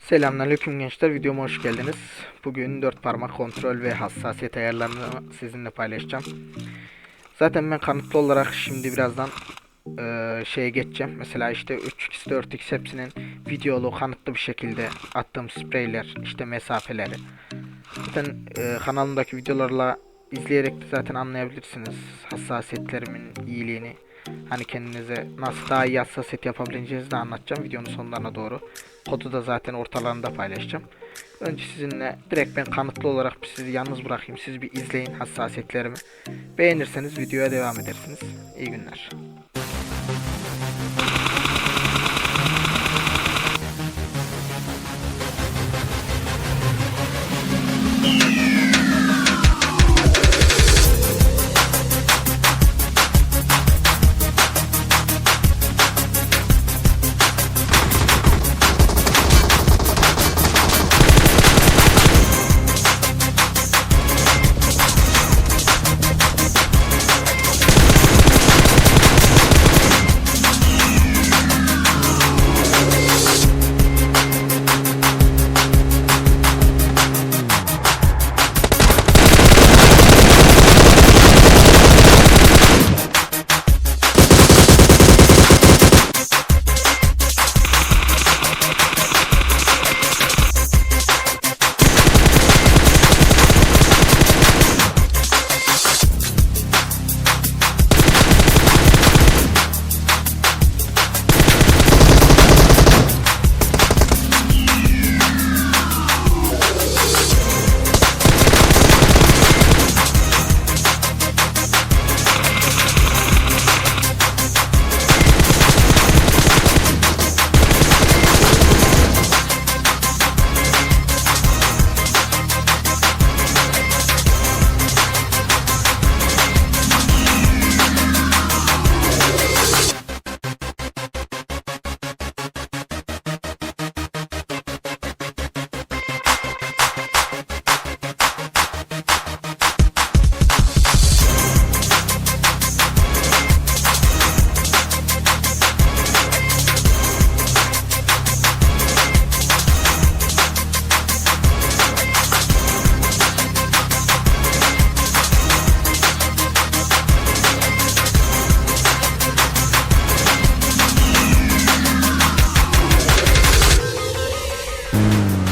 Selamünaleyküm gençler. Videoma hoş geldiniz. Bugün dört parmak kontrol ve hassasiyet ayarlarını sizinle paylaşacağım. Zaten ben kanıtlı olarak şimdi birazdan eee, şeye geçeceğim. Mesela işte 3x 4x hepsinin videolu kanıtlı bir şekilde attığım spreyler, işte mesafeleri. Zaten eee, kanalımdaki videolarla izleyerek de zaten anlayabilirsiniz hassasiyetlerimin iyiliğini. Hani kendinize nasıl daha iyi hassasiyet yapabileceğinizi de anlatacağım videonun sonlarına doğru. Kodu da zaten ortalarında paylaşacağım. Önce sizinle direkt ben kanıtlı olarak sizi yalnız bırakayım. Siz bir izleyin hassasiyetlerimi. Beğenirseniz videoya devam edersiniz. İyi günler.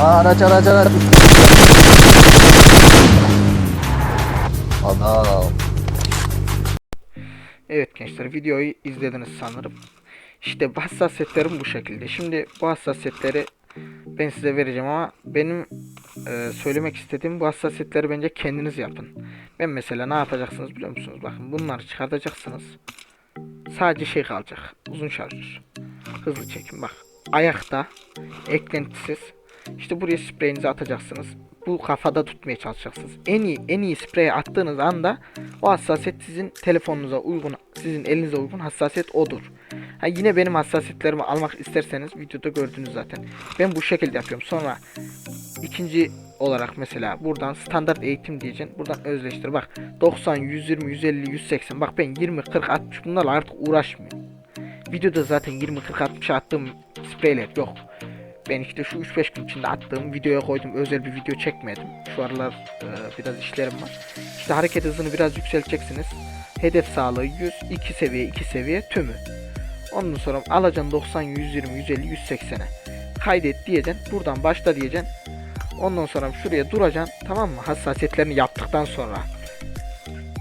Araç araç araç. Adam. Evet gençler videoyu izlediniz sanırım. İşte hassasiyetlerim bu şekilde. Şimdi bu hassasiyetleri ben size vereceğim ama benim e, söylemek istediğim bu hassasiyetleri bence kendiniz yapın. Ben mesela ne yapacaksınız biliyor musunuz? Bakın bunları çıkartacaksınız. Sadece şey kalacak. Uzun şarjör. Hızlı çekim bak. Ayakta eklentisiz. İşte buraya spreyinizi atacaksınız. Bu kafada tutmaya çalışacaksınız. En iyi en iyi spreyi attığınız anda o hassasiyet sizin telefonunuza uygun, sizin elinize uygun hassasiyet odur. Ha yine benim hassasiyetlerimi almak isterseniz videoda gördünüz zaten. Ben bu şekilde yapıyorum. Sonra ikinci olarak mesela buradan standart eğitim diyeceksin. Buradan özleştir. Bak 90, 120, 150, 180. Bak ben 20, 40, 60 bunlarla artık uğraşmıyorum. Videoda zaten 20, 40, 60 attığım spreyler yok. Ben işte şu 3-5 gün içinde attığım videoya koydum. Özel bir video çekmedim. Şu aralar e, biraz işlerim var. İşte hareket hızını biraz yükselteceksiniz. Hedef sağlığı 100, 2 seviye, 2 seviye tümü. Ondan sonra alacaksın 90, 120, 150, 180'e. Kaydet diyeceksin. Buradan başla diyeceksin. Ondan sonra şuraya duracaksın. Tamam mı? Hassasiyetlerini yaptıktan sonra.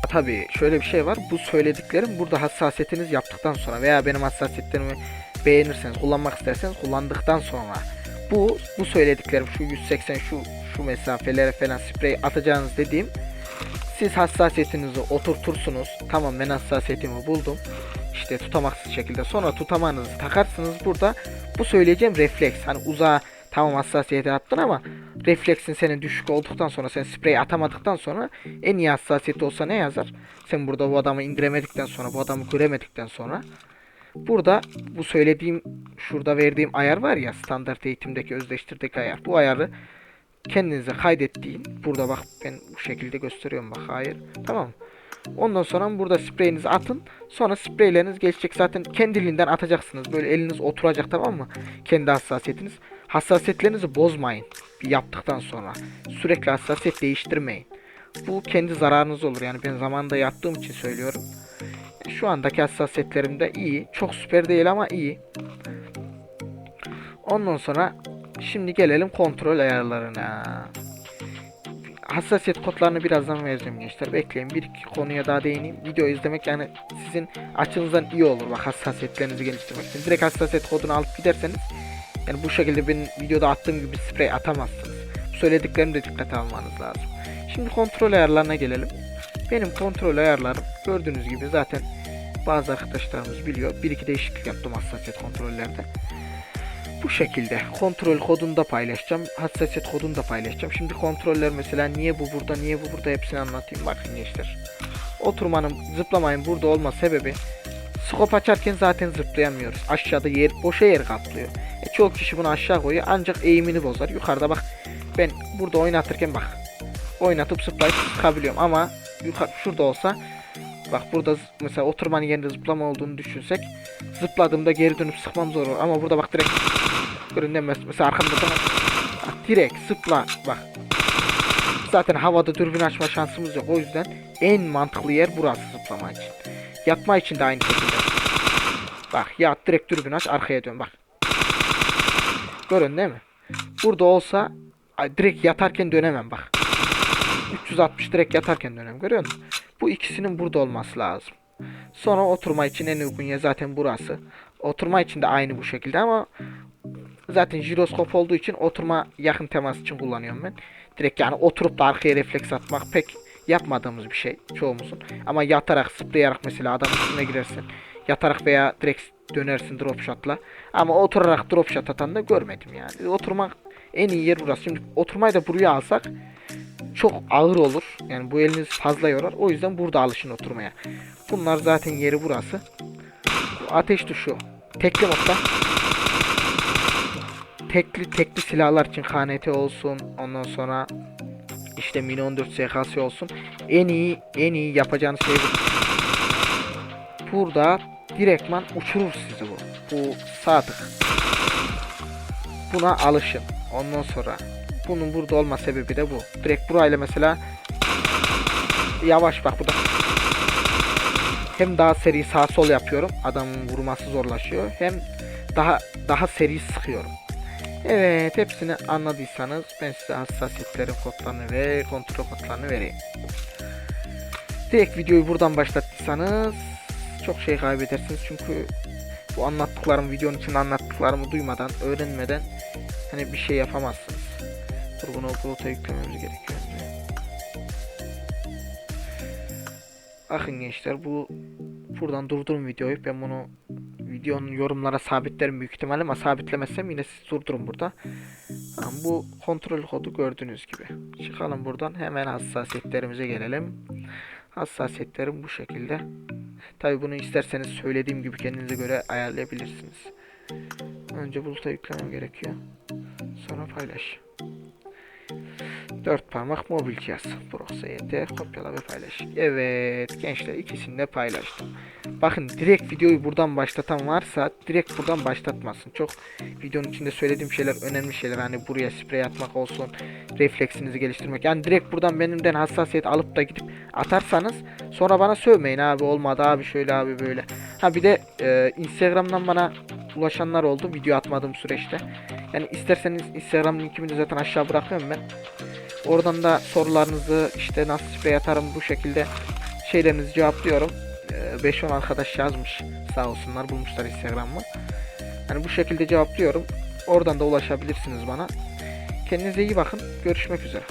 Tabii şöyle bir şey var. Bu söylediklerim burada hassasiyetiniz yaptıktan sonra veya benim hassasiyetlerimi beğenirseniz, kullanmak isterseniz kullandıktan sonra bu bu söylediklerim şu 180 şu şu mesafelere falan sprey atacağınız dediğim siz hassasiyetinizi oturtursunuz. Tamam ben hassasiyetimi buldum. İşte tutamaksız şekilde sonra tutamanızı takarsınız burada. Bu söyleyeceğim refleks. Hani uzağa tamam hassasiyeti attın ama refleksin senin düşük olduktan sonra sen sprey atamadıktan sonra en iyi hassasiyeti olsa ne yazar? Sen burada bu adamı indiremedikten sonra bu adamı göremedikten sonra Burada bu söylediğim şurada verdiğim ayar var ya standart eğitimdeki özdeştirdeki ayar. Bu ayarı kendinize kaydettiğin burada bak ben bu şekilde gösteriyorum bak hayır. Tamam? Ondan sonra burada spreyinizi atın. Sonra spreyleriniz geçecek zaten kendiliğinden atacaksınız. Böyle eliniz oturacak tamam mı? Kendi hassasiyetiniz. hassasiyetlerinizi bozmayın yaptıktan sonra. Sürekli hassasiyet değiştirmeyin. Bu kendi zararınız olur. Yani ben zamanında yaptığım için söylüyorum. Şu andaki hassasiyetlerim de iyi. Çok süper değil ama iyi. Ondan sonra şimdi gelelim kontrol ayarlarına. Hassasiyet kodlarını birazdan vereceğim gençler. Bekleyin. Bir iki konuya daha değineyim. Video izlemek yani sizin açınızdan iyi olur. Bak hassasiyetlerinizi geliştirmek için. Direkt hassasiyet kodunu alıp giderseniz yani bu şekilde benim videoda attığım gibi sprey atamazsınız. Söylediklerimi de dikkate almanız lazım. Şimdi kontrol ayarlarına gelelim. Benim kontrol ayarlarım gördüğünüz gibi zaten bazı arkadaşlarımız biliyor. Bir iki değişiklik yaptım hassasiyet kontrollerde. Bu şekilde kontrol kodunu da paylaşacağım. Hassasiyet kodunu da paylaşacağım. Şimdi kontroller mesela niye bu burada niye bu burada hepsini anlatayım. Bakın gençler. Oturmanın zıplamayın burada olma sebebi skop açarken zaten zıplayamıyoruz. Aşağıda yer boşa yer kaplıyor. E, çoğu kişi bunu aşağı koyuyor ancak eğimini bozar. Yukarıda bak ben burada oynatırken bak oynatıp zıplayıp sıkabiliyorum ama yukarı şurada olsa bak burada mesela oturmanın yerinde zıplama olduğunu düşünsek zıpladığımda geri dönüp sıkmam zor olur. Ama burada bak direkt görünmez mesela arkamda da bak, direkt zıpla. Bak. Zaten havada dürbün açma şansımız yok. O yüzden en mantıklı yer burası zıplama için. Yatma için de aynı şekilde. Bak yat direkt dürbün aç arkaya dön. Bak. Görün değil mi? Burada olsa direkt yatarken dönemem bak. 360 direkt yatarken dönem görüyor musun? Bu ikisinin burada olması lazım. Sonra oturma için en uygun yer zaten burası. Oturma için de aynı bu şekilde ama zaten jiroskop olduğu için oturma yakın temas için kullanıyorum ben. Direkt yani oturup da arkaya refleks atmak pek yapmadığımız bir şey çoğumuzun. Ama yatarak zıplayarak mesela adam üstüne girersin. Yatarak veya direkt dönersin drop shot'la. Ama oturarak drop shot atan da görmedim yani. Oturmak en iyi yer burası. Şimdi oturmayı da buraya alsak çok ağır olur. Yani bu eliniz fazla yorar. O yüzden burada alışın oturmaya. Bunlar zaten yeri burası. Bu ateş tuşu. Tekli modda. Tekli tekli silahlar için KNT olsun. Ondan sonra işte Mini 14 SKS olsun. En iyi en iyi yapacağınız şey bu. Burada direktman uçurur sizi bu. Bu sağ tık. Buna alışın. Ondan sonra bunun burada olma sebebi de bu. Direkt burayla mesela yavaş bak bu da. Hem daha seri sağ sol yapıyorum. Adamın vurması zorlaşıyor. Hem daha daha seri sıkıyorum. Evet hepsini anladıysanız ben size hassasiyetlerin kodlarını ve kontrol kodlarını vereyim. Direkt videoyu buradan başlattıysanız çok şey kaybedersiniz çünkü bu anlattıklarım videonun içinde anlattıklarımı duymadan öğrenmeden hani bir şey yapamazsınız. Dur bunu bulut'a yüklememiz gerekiyor. Bakın gençler bu buradan durdurun videoyu. Ben bunu videonun yorumlara sabitlerim büyük ihtimalle ama sabitlemezsem yine siz durdurun burada. Tamam, bu kontrol kodu gördüğünüz gibi. Çıkalım buradan hemen hassasiyetlerimize gelelim. Hassasiyetlerim bu şekilde. Tabi bunu isterseniz söylediğim gibi kendinize göre ayarlayabilirsiniz. Önce buluta yüklemem gerekiyor. Sonra paylaş. 4 parmak mobil cihaz. Proxy YT kopyala ve paylaş. Evet gençler ikisini de paylaştım. Bakın direkt videoyu buradan başlatan varsa direkt buradan başlatmasın. Çok videonun içinde söylediğim şeyler önemli şeyler. Hani buraya sprey atmak olsun. Refleksinizi geliştirmek. Yani direkt buradan benimden hassasiyet alıp da gidip atarsanız sonra bana sövmeyin abi olmadı abi şöyle abi böyle. Ha bir de e, Instagram'dan bana ulaşanlar oldu video atmadığım süreçte. Yani isterseniz Instagram linkimi de zaten aşağı bırakıyorum ben. Oradan da sorularınızı işte nasıl sprey atarım bu şekilde şeylerinizi cevaplıyorum. Ee, 5-10 arkadaş yazmış sağ olsunlar bulmuşlar Instagram'ı. Yani bu şekilde cevaplıyorum. Oradan da ulaşabilirsiniz bana. Kendinize iyi bakın. Görüşmek üzere.